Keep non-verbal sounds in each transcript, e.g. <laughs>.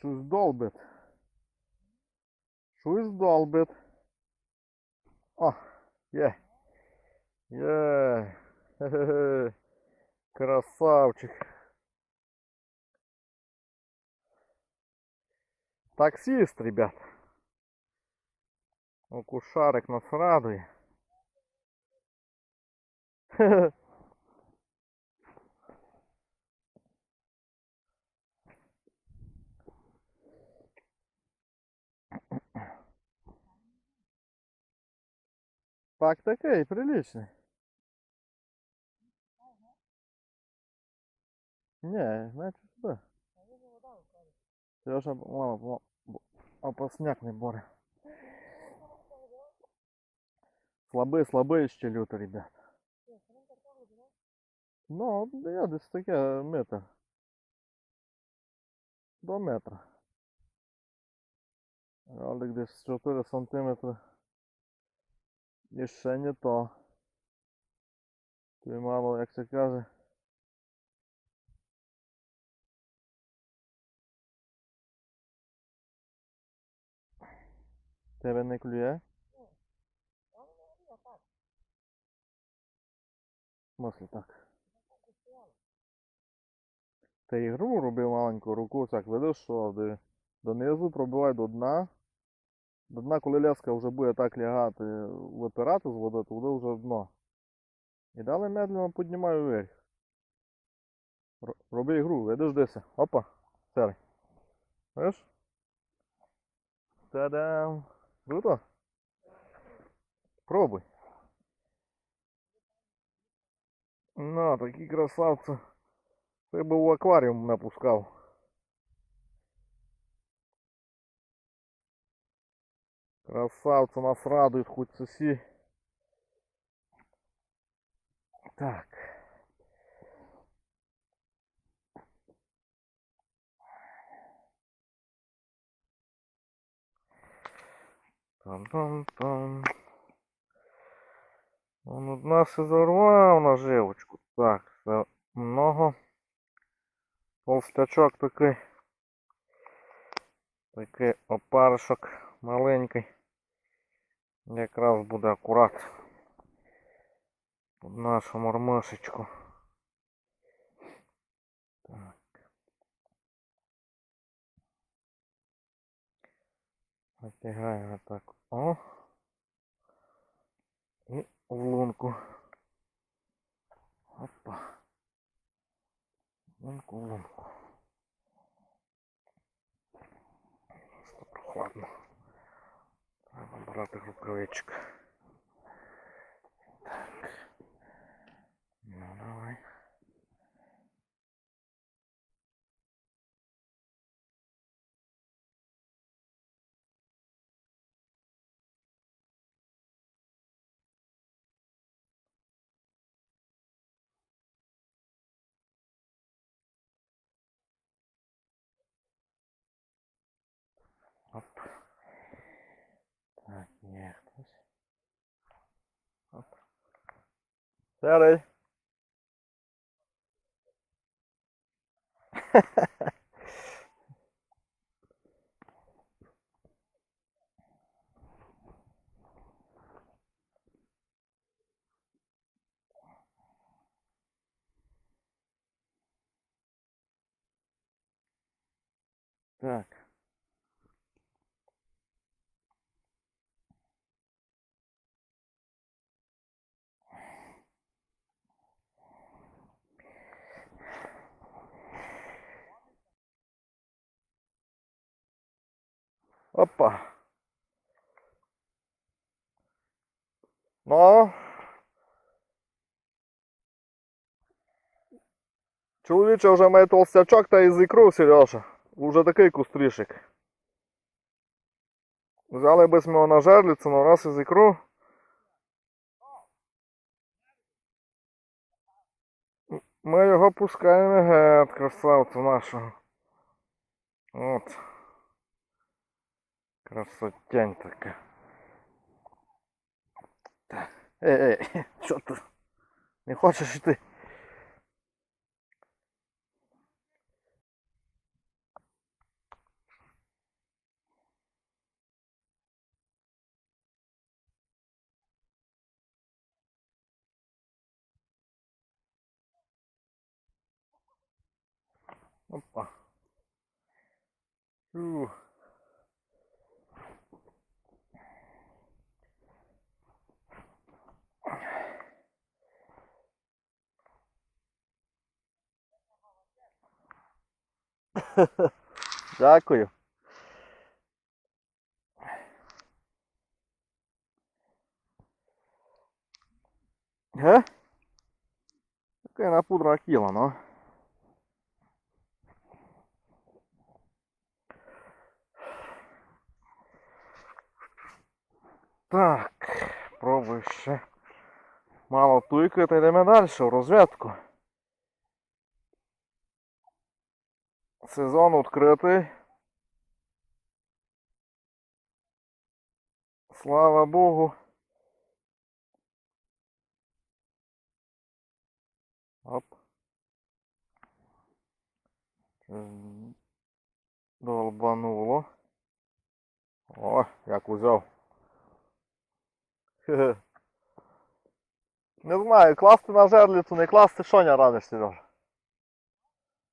Щось долбить. Щось долбить. О, є. Є. Хе-хе-хе. <laughs> Красавчик. Таксист, ребят. Окушарик нас радує. Хе-хе. <laughs> Так такий, приличний. Не, значить сюди. Сережа, мама, мама, опасняк не боре. Слабий, слабий ще люто, ребят. Ну, я десь таке метр. До метра. Але десь 4 сантиметри. І ще не то. Ти мало, як це каже. Тебе не клює? Смысле так? Ти ігру робив маленьку руку, так видиш, що донизу пробивай до дна. До дна, коли ляска вже буде так лягати, випирати з води, то буде вже дно. І далі медленно піднімаю вверх. Роби ігру, видиш дися. Опа, сери. Видиш? Та-дам! Круто? Пробуй. На, такі красавці. Ти би в акваріум напускав. Красавцы нас радуют хоть соси. Так. Там-там-там. Он у нас и зарвав наживочку. Так, це много. Толстячок такий. Такий опаришок маленький. Якраз буде акурат під нашу мормишечку. Так. Натягаємо так. О. І в лунку. Опа. Лунку, в лунку. Просто прохладно. Треба брати рукавички. Так. Ну давай. Оп. Так, є хтось. Оп. Серий. Так. Опа. Ну. Чоловіче вже має толстячок та із ікру, Сережа. Уже такий кустрішик. Взяли би ми його на жерлицю, но раз із ікру. Ми його пускаємо геть, красавцю нашого. От. Красотень така. Ей, ей, е, що ти? Не хочеш ти? Опа. Ух. <laughs> Дякую. Ге? Така на пудра кіла, ну. Так, пробую ще. Мало туйка, та йдемо далі в розвідку. Сезон відкритий. Слава Богу. Оп. Долбануло. О, як узяв. Не знаю, класти на жерліцу, не класти, що не радиш, Сережа?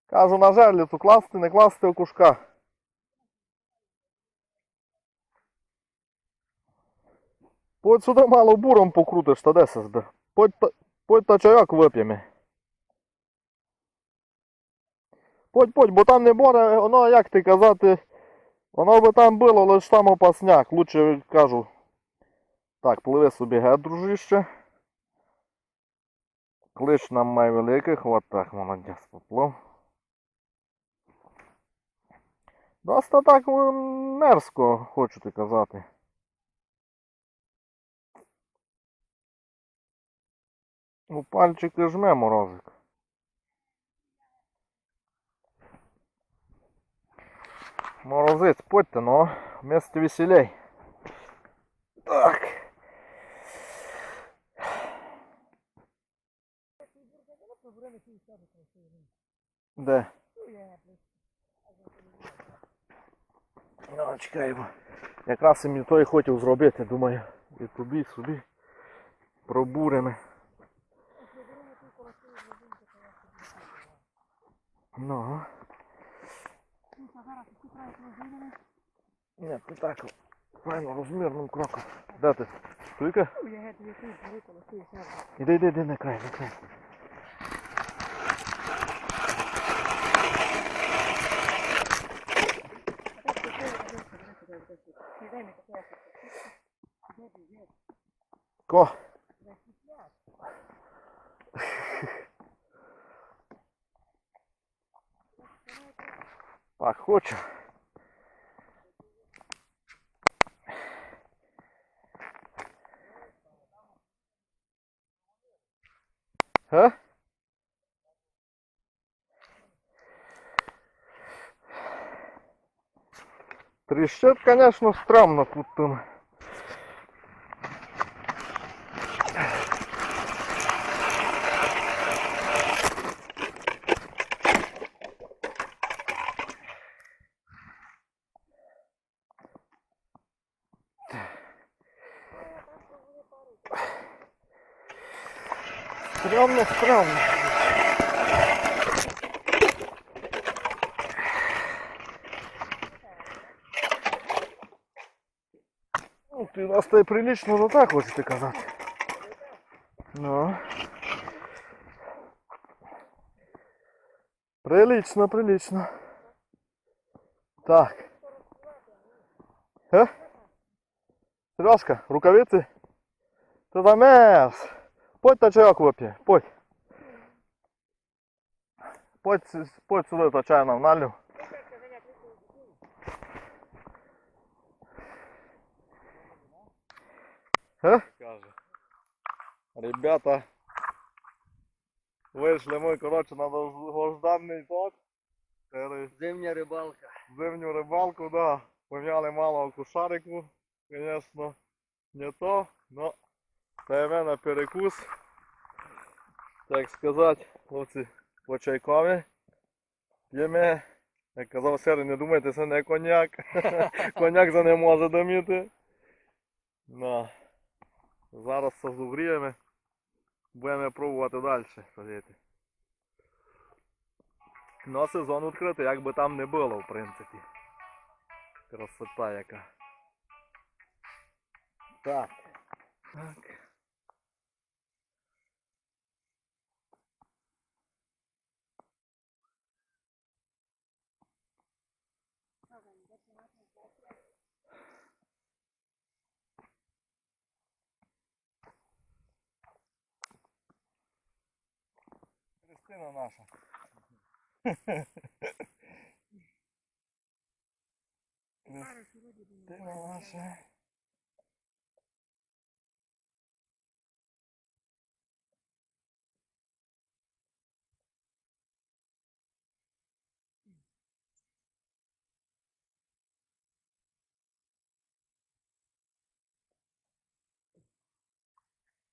Кажу на жерліцу класти, не класти окушка. Подь сюди мало буром покрутиш, та де се збер. Подь, та- чайок вип'ємо. Подь, подь, бо там не боре, воно, як ти казати, воно би там було, лиш там опасняк. Лучше кажу. Так, пливи собі геть, дружище. Клич нам має великих, от так, молодець, поплив. Доста так мерзко, хочу ти казати. У пальчики жме морозик. Морозець, подьте, ну, вместе веселей. Так. Де? Ну, чекаємо. Якраз і мені то і хотів зробити, думаю, і тобі собі пробуримо. Ну. Ні, не так. Файно, розмірним кроком. Де ти? Туйка? Іди, іди, іди, на край, на край. Ко? <laughs> Так, Трещит, конечно, странно тут там. Стрёмно, стрёмно. Ти нас та й прилично, ну так хочете казати. Ну. Прилично, прилично. Так. Е? Сережка, рукавиці? Ти замерз. Подь та чайок вип'є, подь. С- подь сюди та чай нам налю. Каже. Ребята, вийшли ми, коротше, на довгожданий ток. Зимня рибалка. зимню рибалку, да. Пом'яли мало кушарику, звісно, не то, но даємо на перекус. Так сказати, хлопці по чайкові. П'ємо. Як казав Сері, не думайте, це не коньяк. <laughs> коньяк за не може доміти. Ну, зараз з зугріємо. Будемо пробувати далі. садити. Ну, сезон відкритий, як би там не було, в принципі. Красота яка. Так. Так. Христина наша. Христина наша.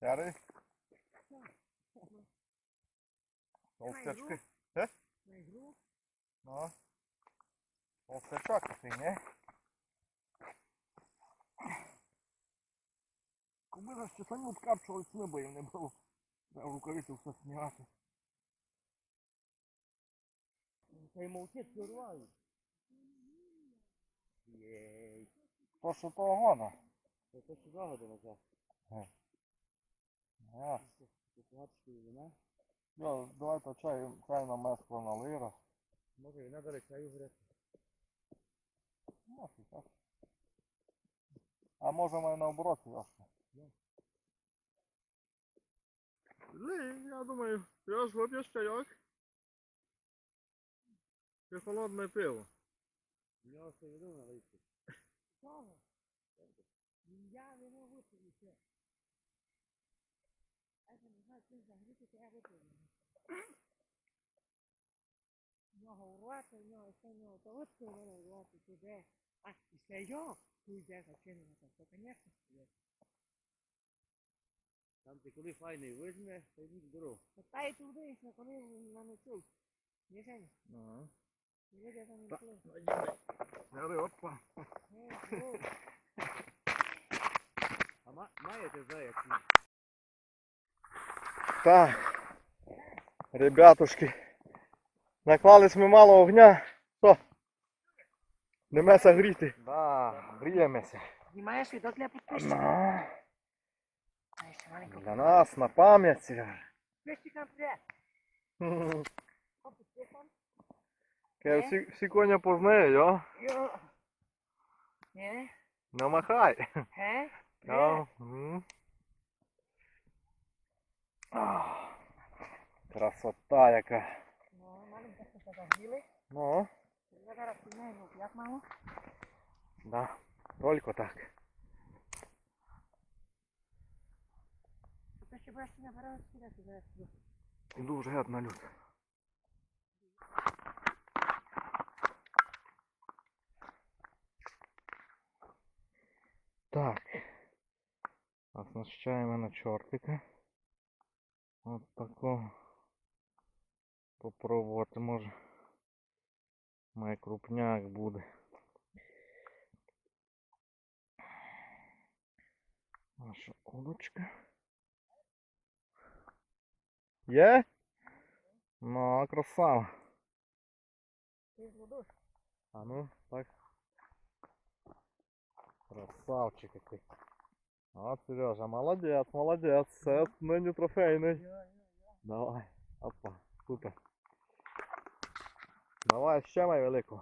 Ярий? Толстячки. Е? Ну. Толстячок такий, не? Ми за що самі обкапчували снеба їм не було. Треба рукавицю все знімати. Та й мовчить прорвали. Єй. То що того года. Це те, що загоди назад. А, Це багатські вина. Я, давайте чай, чай на мескло налира. Може і надо чаю грати. Ну, і так. А може ми наоборот ясно. Ні, я думаю, я ж вип'єш чайок. Це холодне пиво. Нього все налити. Слава, я вино випив ще. А це не знаю, чи загріти, то я випив. В нього урвати, в нього все в нього, то от це воно урвати туди. А після його, tu йде зачинено, то, звісно, є. Там ти коли файний візьме, то й будь здоров. Та й туди, що коли на ночув. Не Женя, Ага. люди там не Та- йшли. Яри, опа. Е, ну, А ма- маєте заяць? Так, ребятушки, наклались ми мало огня. Що? Немеся гріти. Да, гріємося. Знімаєш відок для підписчиків? На, для нас на пам'ять. Підписчикам привіт. О, всі, всі коня познають, йо? Йо. Ні? Не махай. Ге? Ja. Mm. Ah, Красота яка. Ну, маленько ще загріли. Ну, Я зараз піднімаю, як мало. да. Тільки так. Ти ще будеш не брати сюди, зараз. Іду вже геть люд. Так. Оснащаємо на чортика. От такого. Попробувати може. Май крупняк буде. Наша удочка. Є? Ну, красава. А ну, так. Красавчик який. От, Сережа, молодець, молодець. Це нині трофейний. Давай. Опа, супер. Давай ще май велику.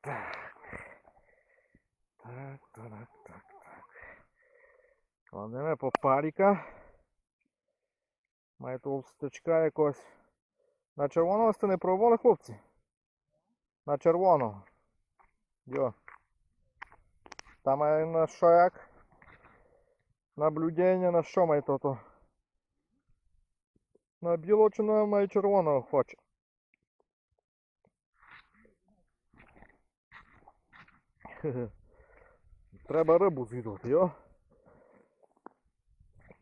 Так. Так, так, так, так. Кладемо по паріка. Має толстячка якось. На червоного сте не пробували, хлопці? На червоного. Йо. Там е, на як? Наблюдення на що має то-то? На має червоного хоче. <laughs> Треба рибу звідувати, йо?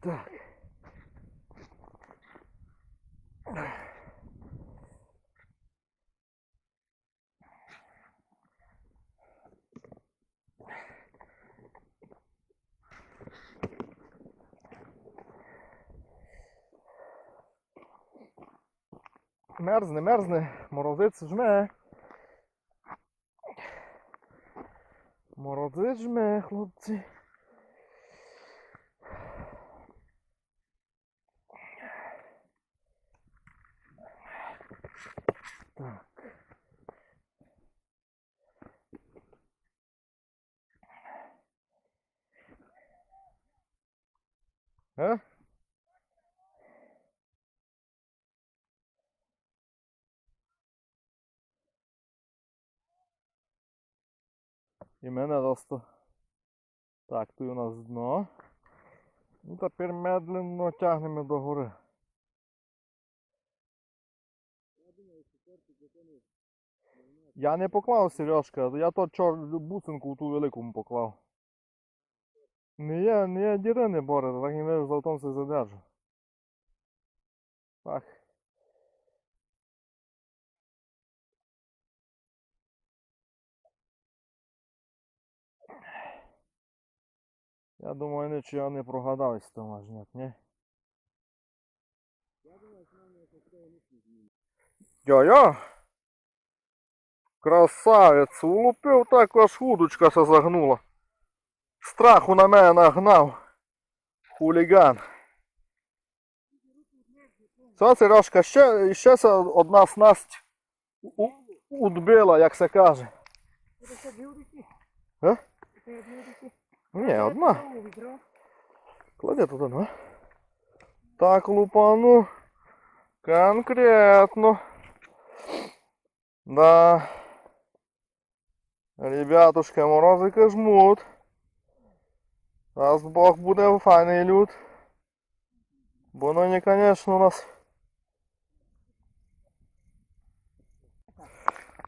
Так. Мерзне, мерзне, морозець жме. Морозець жме, хлопці. Так. А? І мене просто. Так, тут у нас дно. Ну тепер медленно тягнемо до гори. Я не поклав Сережка, я то чор бусинку в ту велику поклав. Не є, не є дірини бори, так і ми золотом все задержу. Так. Я думаю, нічого не прогадались, Томажняк, ні? Йо-йо! Красавець, улупив так аж худочка се загнула. Страху на мене нагнав. Хуліган. Це, Сережка, ще, ще се одна снасть у- удбила, як се каже. Це дивитися? Е? Ти дивитися? Ні, одна. У відро. Клади туди, ну. Так, лупану. Конкретно. Да. Ребятушка, морозики жмут. Даст Бог буде файний люд. Бо нині, конечно, у нас.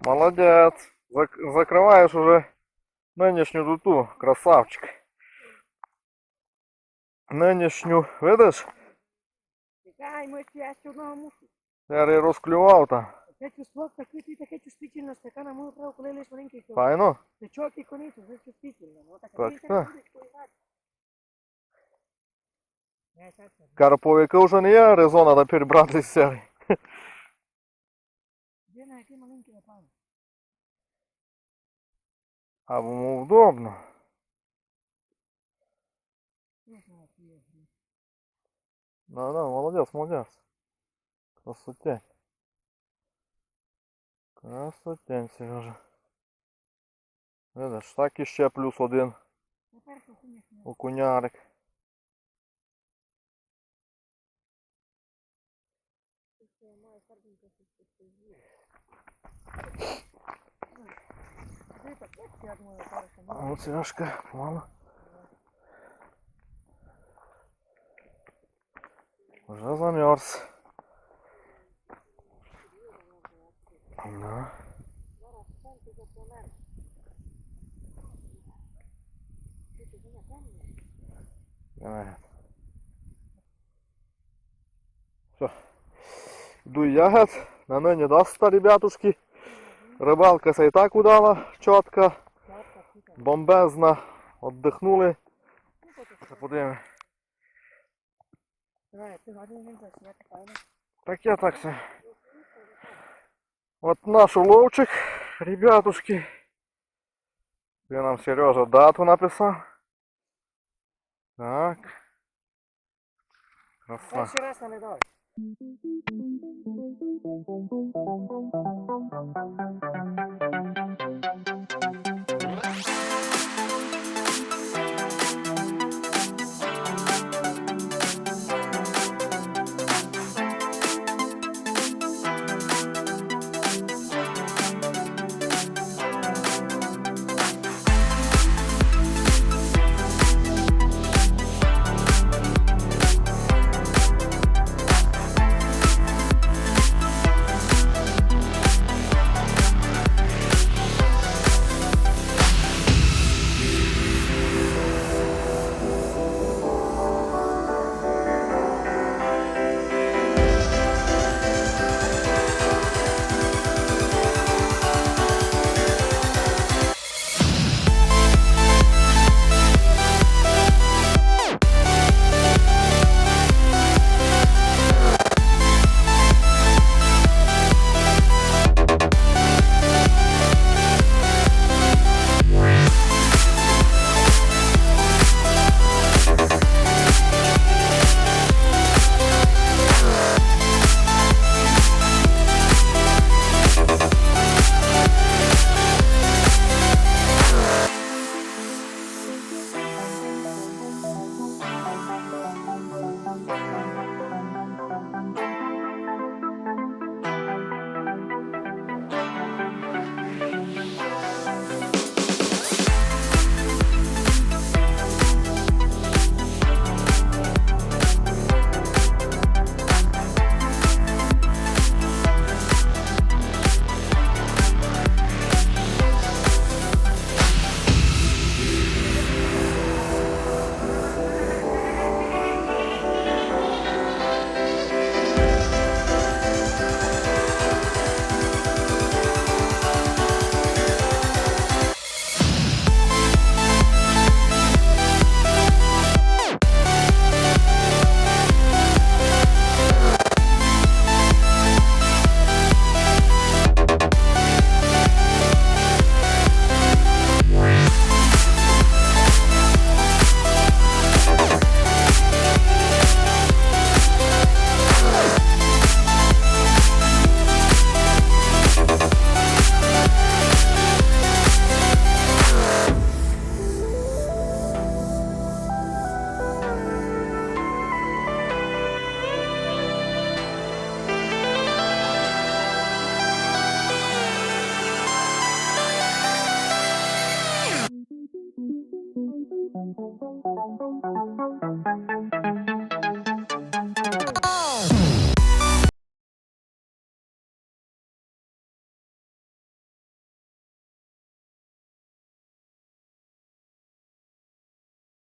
Молодець. Зак- закриваєш уже нинішню дуту, красавчик. Нинішню, видиш? Чекай, ми я ще одного мушу. Я розклював там. Це чувство, таке, ти таке чувствительне, така на мою праву, коли лиш маленький хто. Файно? Плечок і кониці, вже чувствительно. Ну, так, Так. Карповика вже не є резона тепер брати з серії. Де на який маленький напав? А йому вдобно. Да, да, молодець, молодець. Красотень. Красотень, Сережа. Видиш, так і ще плюс один Тепер сухіння не окунярик. має фарбінка щось Уже замерз. Да. Давай. Все. Йду я геть. На нині доста, ребятушки. Рибалка се і так удала, чітка, бомбезна. Отдихнули. Подивимо. Так я так все. Вот наш уловчик, ребятушки. Де нам Сережа дату написал. Так. Краса.